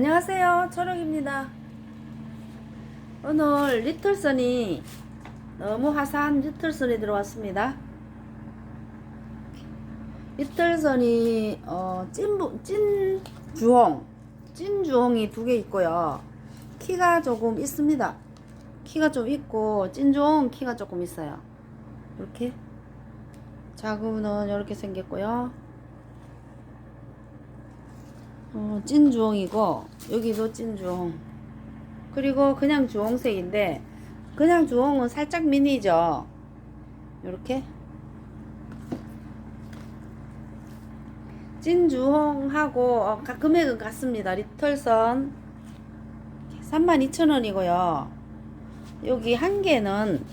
안녕하세요. 초록입니다. 오늘 리틀선이 너무 화사한 리틀선이 들어왔습니다. 리틀선이 어, 찐, 부- 찐 주홍, 찐 주홍이 두 개 있고요. 키가 조금 있습니다. 키가 좀 있고 찐 주홍 키가 조금 있어요. 이렇게 자구는 이렇게 생겼고요. 어, 찐 주홍이고 여기도 찐 주홍. 그리고 그냥 주홍색인데 그냥 주홍은 살짝 미니죠? 이렇게? 찐 주홍하고 어, 가- 금액은 같습니다. 리털선. 32,000원이고요. 여기 한 개는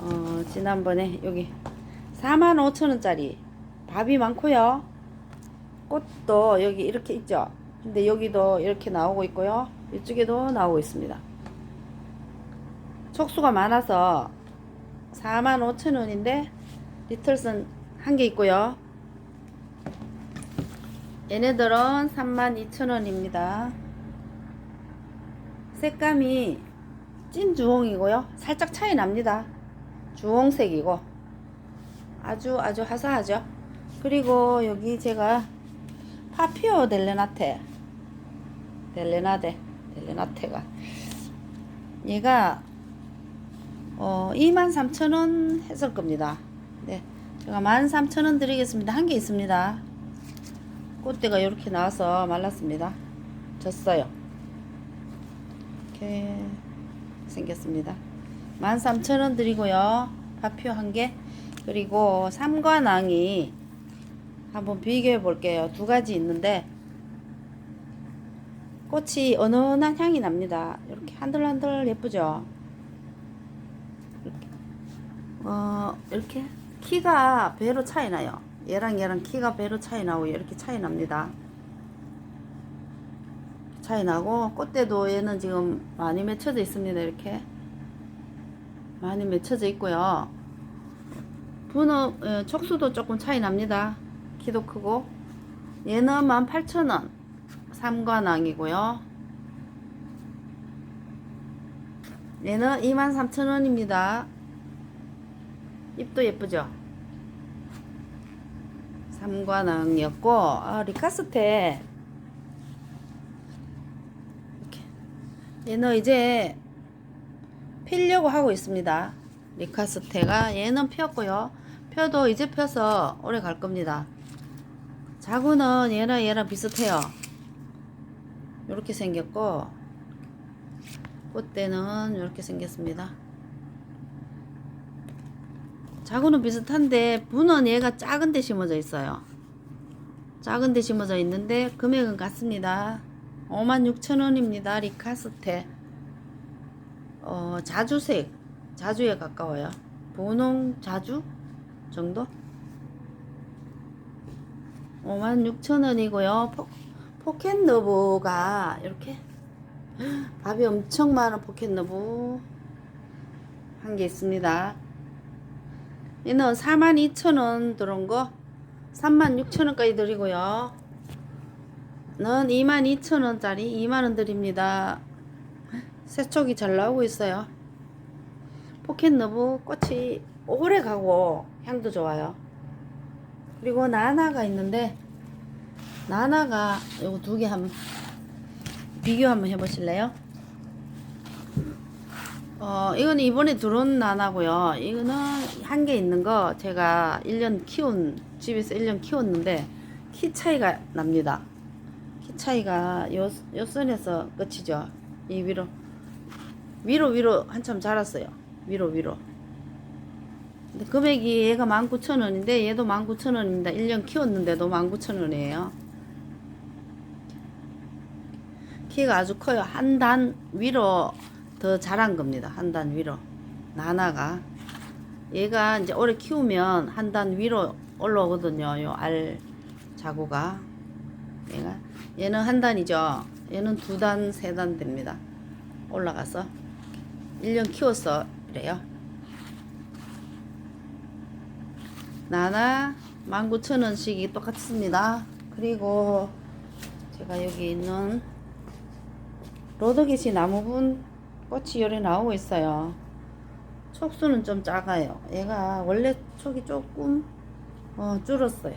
어, 지난번에 여기 45,000원짜리 밥이 많고요 꽃도 여기 이렇게 있죠. 근데 여기도 이렇게 나오고 있고요. 이쪽에도 나오고 있습니다. 촉수가 많아서 45,000원인데 리틀슨 한 개 있고요. 얘네들은 32,000원입니다. 색감이 찐 주홍이고요. 살짝 차이 납니다. 주홍색이고 아주 아주 화사하죠. 그리고 여기 제가 파피오 델레나테. 델레나데 델레나테가. 얘가 어 23,000원 했을 겁니다. 네 제가 13,000원 드리겠습니다. 한 개 있습니다. 꽃대가 이렇게 나와서 말랐습니다. 졌어요. 이렇게 생겼습니다. 13,000원 드리고요. 파피오 한개. 그리고 삼관왕이 한번 비교해 볼게요. 두 가지 있는데 꽃이 은은한 향이 납니다. 이렇게 한들한들 예쁘죠? 어, 이렇게 키가 배로 차이 나요. 얘랑 얘랑 키가 배로 차이 나고 이렇게 차이 납니다. 차이 나고 꽃대도 얘는 지금 많이 맺혀져 있습니다. 이렇게 많이 맺혀져 있고요. 분호 예, 촉수도 조금 차이 납니다. 키도 크고. 얘는 18,000원. 삼관왕이고요. 얘는 23,000원입니다. 잎도 예쁘죠? 삼관왕이었고 아, 리카스테. 이렇게. 얘는 이제 피려고 하고 있습니다. 리카스테가. 얘는 폈고요. 펴도 이제 펴서 오래 갈 겁니다 자구는 얘랑 얘랑 비슷해요. 이렇게 생겼고 꽃대는 이렇게 생겼습니다. 자구는 비슷한데 분은 얘가 작은 데 심어져 있어요. 작은 데 심어져 있는데 금액은 같습니다. 56,000원입니다. 리카스테 어, 자주색 자주에 가까워요. 분홍 자주 정도? 56,000원이고요. 포, 포켓 너브가 이렇게 밥이 엄청 많은 포켓 너브 한 개 있습니다. 얘는 42,000원 들어온 거 36,000원까지 드리고요. 는 22,000원짜리 2만원 드립니다. 새촉이 잘 나오고 있어요. 포켓 너브 꽃이 오래 가고 향도 좋아요. 그리고 나나가 있는데 나나가 요거 두 개 한번 비교 한번 해보실래요? 어 이거는 이번에 들어온 나나고요. 이거는 한 개 있는 거 제가 1년 키운 집에서 1년 키웠는데 키 차이가 납니다. 키 차이가 요, 요 선에서 끝이죠. 이 위로 위로 위로 한참 자랐어요. 위로 위로 근데 금액이 얘가 19,000원인데 얘도 19,000원입니다. 1년 키웠는데도 19,000원이에요. 키가 아주 커요. 한 단 위로 더 자란 겁니다. 한 단 위로. 나나가. 얘가 이제 오래 키우면 한 단 위로 올라오거든요. 요 알 자구가. 얘가. 얘는 한 단이죠. 얘는 두 단, 세 단 됩니다. 올라가서. 1년 키웠어. 그래요. 나나 19,000원씩이 똑같습니다. 그리고 제가 여기 있는 로드깃이 나무분 꽃이 요래 나오고 있어요. 촉수는 좀 작아요. 얘가 원래 촉이 조금 어, 줄었어요.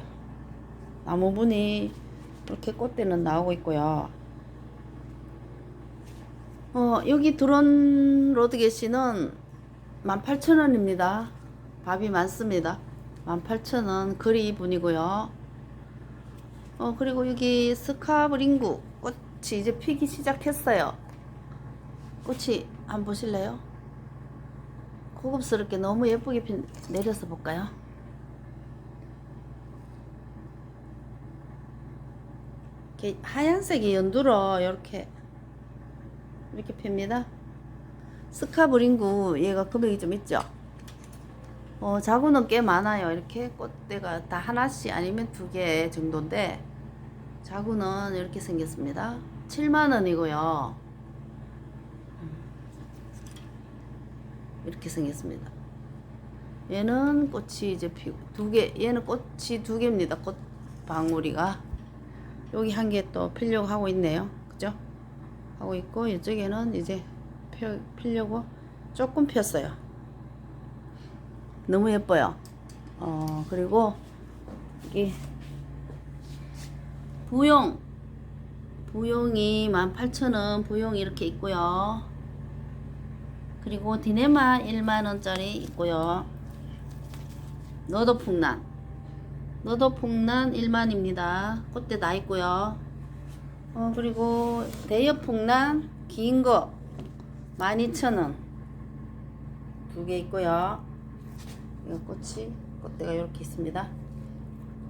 나무분이 이렇게 꽃대는 나오고 있고요. 어, 여기 드론 로드게시는 18,000원입니다. 밥이 많습니다. 18,000원 거리 분이고요. 어, 그리고 여기 스카브링구 꽃이 이제 피기 시작했어요. 꽃이 한번 보실래요? 고급스럽게 너무 예쁘게 핀, 내려서 볼까요? 이렇게 하얀색이 연두로 이렇게 이렇게 핍니다. 스카브링구 얘가 금액이 좀 있죠. 어, 자구는 꽤 많아요. 이렇게 꽃대가 다 하나씩 아니면 두 개 정도인데 자구는 이렇게 생겼습니다. 7만 원이고요. 이렇게 생겼습니다. 얘는 꽃이 이제 피고 두 개, 얘는 꽃이 두 개입니다. 꽃 방울이가 여기 한 개 또 피려고 하고 있네요. 그죠? 하고 있고 이쪽에는 이제 펴, 피려고 조금 폈어요. 너무 예뻐요. 어 그리고 여기 부용 부용이 18,000원 부용이 이렇게 있고요. 그리고 디네마 1만원짜리 있고요. 너도 풍란 너도 풍란 1만입니다. 꽃대 다 있고요. 어, 그리고 대여풍란 긴 거 12,000원 두 개 있고요. 이거 꽃이 꽃대가 이렇게 있습니다.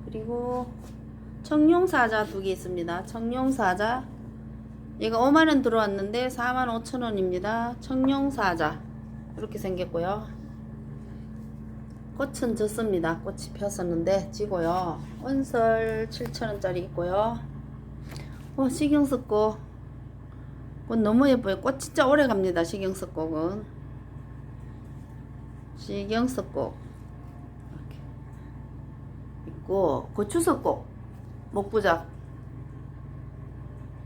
그리고 청룡사자 두 개 있습니다. 청룡사자 얘가 5만원 들어왔는데 4만 5천원입니다. 청룡사자 이렇게 생겼고요. 꽃은 졌습니다. 꽃이 폈었는데 지고요. 원설 7천원짜리 있고요. 와 식용석꽃 꽃 너무 예뻐요. 꽃 진짜 오래 갑니다. 식용석꽃은 식용석꽃 있고 고추석꽃 목부작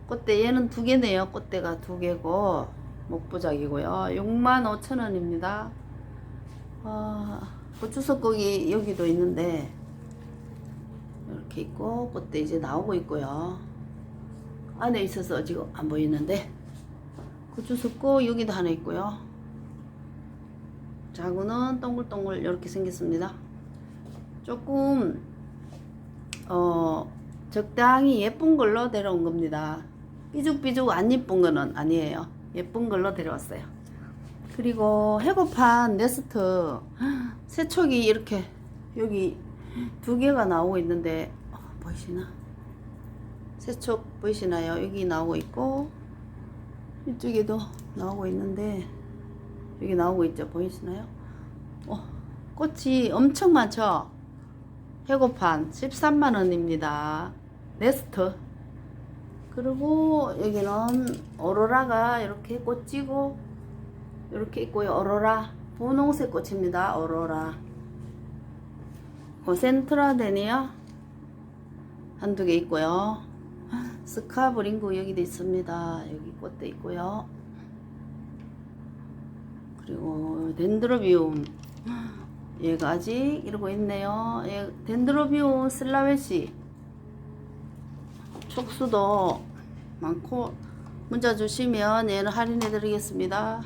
꽃대 얘는 두 개네요. 꽃대가 두 개고 목부작이고요. 6만 5천 원입니다. 아, 고추석곡이 여기도 있는데 이렇게 있고 꽃대 이제 나오고 있고요. 안에 있어서 지금 안 보이는데 고추석곡 여기도 하나 있고요. 자구는 동글동글 이렇게 생겼습니다. 조금 어 적당히 예쁜 걸로 데려온 겁니다. 삐죽삐죽 안 예쁜 거는 아니에요. 예쁜 걸로 데려왔어요. 그리고 해고판 네스트 세척이 이렇게 여기 두 개가 나오고 있는데 어, 보이시나? 세척 보이시나요? 여기 나오고 있고 이쪽에도 나오고 있는데 여기 나오고 있죠? 보이시나요? 어, 꽃이 엄청 많죠? 해고판 13만 원입니다. 네스트. 그리고 여기는 오로라가 이렇게 꽃지고 이렇게 있고요. 오로라 분홍색 꽃입니다. 오로라. 고센트라데니아 한두 개 있고요. 스카브링구 여기도 있습니다. 여기 꽃도 있고요. 그리고 덴드로비움 얘가 아직 이러고 있네요. 얘 덴드로비움 슬라웨시 촉수도 많고 문자 주시면 얘는 할인해 드리겠습니다.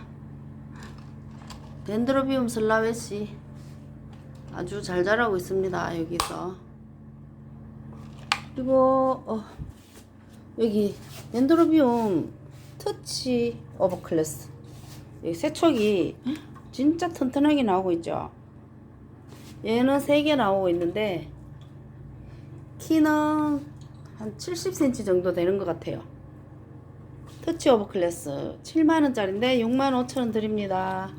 덴드로비움 슬라웨시 아주 잘 자라고 있습니다. 여기서 그리고 어, 여기 덴드로비움 터치 오버클래스 여기 세척이 진짜 튼튼하게 나오고 있죠. 얘는 3개 나오고 있는데 키는 한 70cm 정도 되는 것 같아요. 터치 오버 클래스 7만원짜리인데 6만 5천원 드립니다.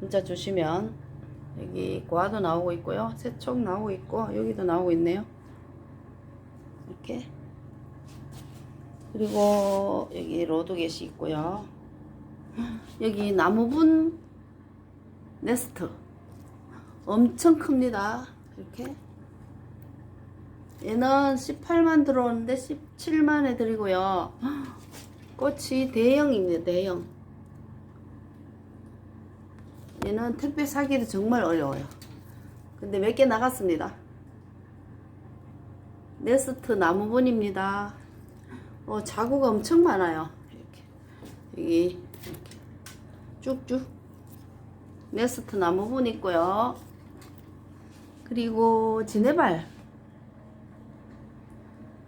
문자 주시면 여기 고아도 나오고 있고요. 세척 나오고 있고 여기도 나오고 있네요. 이렇게 그리고 여기 로드겟이 있고요. 여기 나무분 네스트 엄청 큽니다. 이렇게 얘는 18만 들어오는데 17만에 드리고요. 꽃이 대형입니다. 대형. 얘는 택배 사기도 정말 어려워요. 근데 몇 개 나갔습니다. 네스트 나무분입니다. 어, 자구가 엄청 많아요. 이렇게. 여기 이렇게 쭉쭉 네스트 나무분 있고요. 그리고 지네발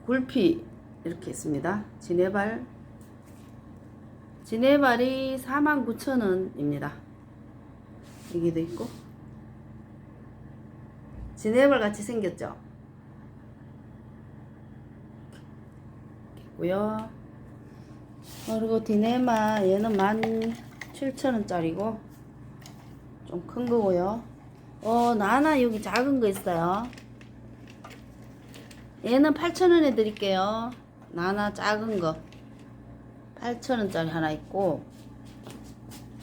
굴피 이렇게 있습니다. 지네발 지네발이 49,000원입니다. 여기도 있고 지네발 같이 생겼죠? 있고요. 그리고 디네마 얘는 17,000원짜리고 좀 큰 거고요. 어 나나 여기 작은 거 있어요. 얘는 8,000원에 드릴게요. 나나 작은 거 8,000원짜리 하나 있고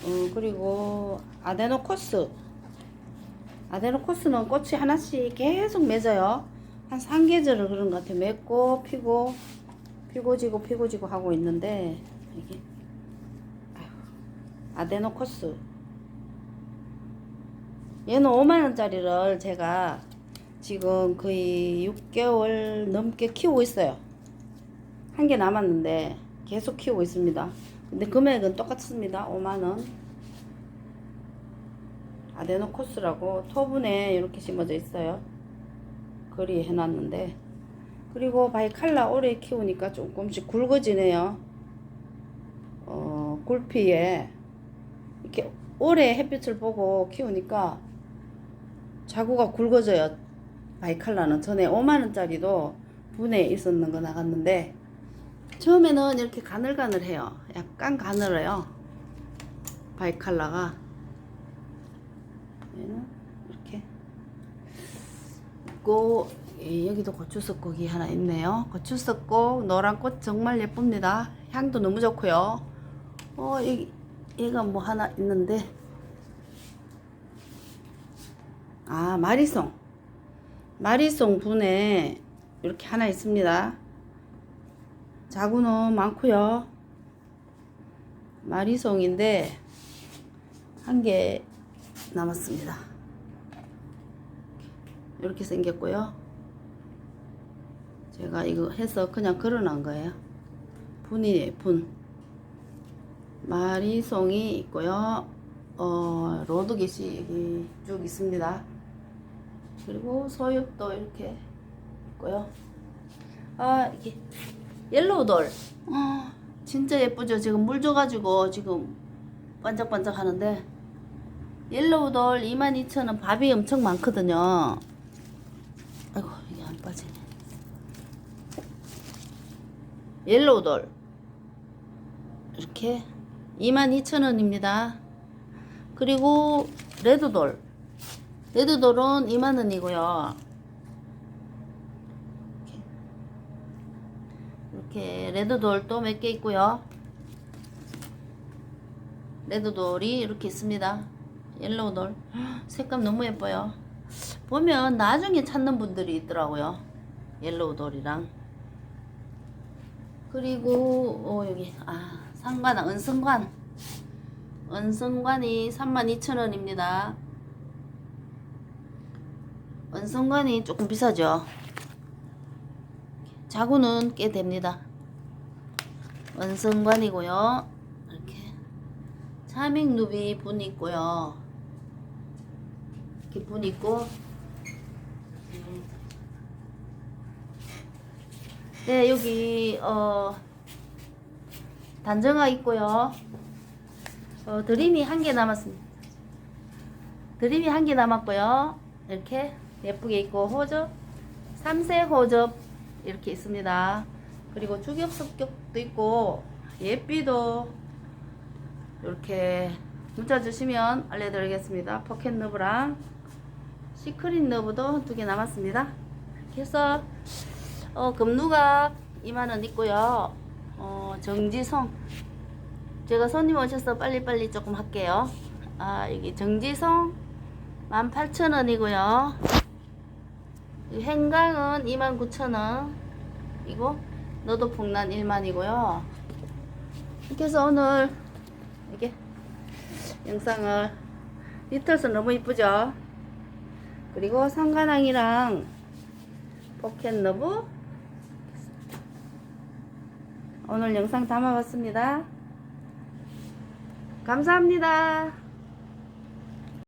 어 그리고 아데노 코스 아데노 코스는 꽃이 하나씩 계속 맺어요. 한 3계절을 그런 것 같아요. 맺고 피고 피고 지고 피고 지고 하고 있는데 이게 아휴, 아데노 코스 얘는 5만원짜리를 제가 지금 거의 6개월 넘게 키우고 있어요. 한 개 남았는데 계속 키우고 있습니다. 근데 금액은 똑같습니다. 5만원. 아데노코스라고 토분에 이렇게 심어져 있어요. 거리에 해놨는데. 그리고 바이칼라 오래 키우니까 조금씩 굵어지네요. 어, 굴피에 이렇게 오래 햇빛을 보고 키우니까 자구가 굵어져요. 바이칼라는 전에 5만원짜리도 분에 있었는 거 나갔는데 처음에는 이렇게 가늘가늘해요. 약간 가늘어요. 바이칼라가 이렇게 있고 예, 여기도 고추석국이 하나 있네요. 고추석국 노란 꽃 정말 예쁩니다. 향도 너무 좋고요. 어 여기 얘가 뭐 하나 있는데 아 마리송 마리송 분에 이렇게 하나 있습니다. 자구는 많고요. 마리송인데 한 개 남았습니다. 이렇게 생겼고요. 제가 이거 해서 그냥 걸어놓은 거예요. 분이에요, 분. 마리송이 있고요. 어, 로드깃이 여기 쭉 있습니다. 그리고 소엽도 이렇게 있고요. 아, 이게 옐로우 돌. 어, 진짜 예쁘죠? 지금 물 줘가지고 지금 반짝반짝 하는데 옐로우 돌 22,000원 밥이 엄청 많거든요. 아이고 이게 안 빠지네. 옐로우 돌 이렇게 22,000원입니다. 그리고 레드 돌 레드돌은 2만원이고요. 이렇게 레드돌 또 몇 개 있고요. 레드돌이 이렇게 있습니다. 옐로우돌 색감 너무 예뻐요. 보면 나중에 찾는 분들이 있더라고요. 옐로우돌이랑 그리고 어, 여기 아 상관 은성관 은성관이 32,000원입니다. 은성관이 조금 비싸죠. 자구는 꽤 됩니다. 은성관이고요. 이렇게 차밍누비 분 있고요. 이렇게 분 있고 네 여기 어 단정화 있고요. 어, 드림이 한 개 남았습니다. 드림이 한 개 남았고요. 이렇게 예쁘게 있고 호접, 삼색 호접 이렇게 있습니다. 그리고 주격 습격도 있고 예삐도 이렇게 문자 주시면 알려드리겠습니다. 포켓 너브랑 시크릿 너브도 두 개 남았습니다. 이렇게 해서 어, 금누각 2만원 있고요. 어, 정지성 제가 손님 오셔서 빨리빨리 조금 할게요. 아, 여기 정지성 18,000원이고요. 이 행강은 29,000원. 이고 너도 풍란 1만이고요. 이렇게 해서 오늘 이게 영상을 리틀스 너무 이쁘죠? 그리고 상가랑이랑 포켓러브. 오늘 영상 담아봤습니다. 감사합니다